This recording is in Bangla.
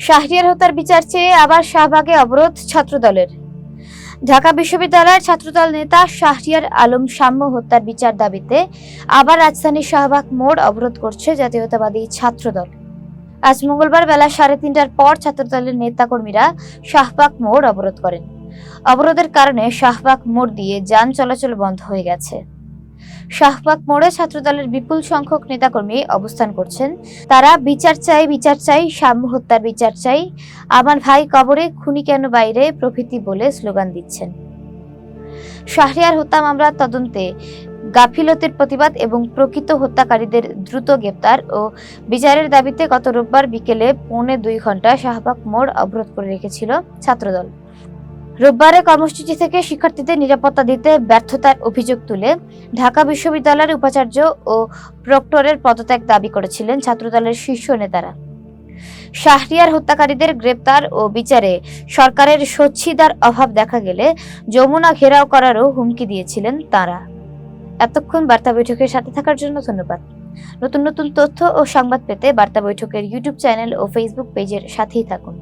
শাহরিয়ার হত্যার বিচার চেয়ে আবার শাহবাগে অবরোধ ছাত্রদলের। ঢাকা বিশ্ববিদ্যালয়ের ছাত্রদল নেতা শাহরিয়ার আলম সাম্য হত্যার বিচার দাবিতে আবার রাজধানীর শাহবাগ মোড় অবরোধ করছে জাতীয়তাবাদী ছাত্রদল। আজ মঙ্গলবার বেলা সাড়ে তিনটার পর ছাত্রদলের নেতাকর্মীরা শাহবাগ মোড় অবরোধ করেন। অবরোধের কারণে শাহবাগ মোড় দিয়ে যান চলাচল বন্ধ হয়ে গেছে। শাহবাগ মোড়ে ছাত্রদলের বিপুল সংখ্যক নেতাকর্মী অবস্থান করছেন। তারা বিচার চাই বিচার চাই সাম্য হত্যার বিচার চাই আমার ভাই কবরে খুনি কেন বাইরে? প্রভৃতি বলে স্লোগান দিচ্ছেন। শাহরিয়ার হত্যা মামলার তদন্তে গাফিলতির প্রতিবাদ এবং প্রকৃত হত্যাকারীদের দ্রুত গ্রেপ্তার ও বিচারের দাবিতে গত রোববার বিকেলে পৌনে দুই ঘণ্টা শাহবাগ মোড় অবরোধ করে রেখেছিল ছাত্রদল। রোববারে কর্মসূচি থেকে শিক্ষার্থীদের নিরাপত্তা দিতে ব্যর্থতার অভিযোগ তুলে ঢাকা বিশ্ববিদ্যালয়ের উপাচার্য ও প্রক্টরের পদত্যাগ দাবি করেছিলেন ছাত্রদলের শীর্ষ নেতারা। শাহরিয়ার হত্যাকারীদের গ্রেপ্তার ও বিচারে সরকারের স্বচ্ছিদার অভাব দেখা গেলে যমুনা ঘেরাও করারও হুমকি দিয়েছিলেন তারা। এতক্ষণ বার্তা বৈঠকের সাথে থাকার জন্য ধন্যবাদ। নতুন নতুন তথ্য ও সংবাদ পেতে বার্তা বৈঠকের ইউটিউব চ্যানেল ও ফেসবুক পেজের সাথেই থাকুন।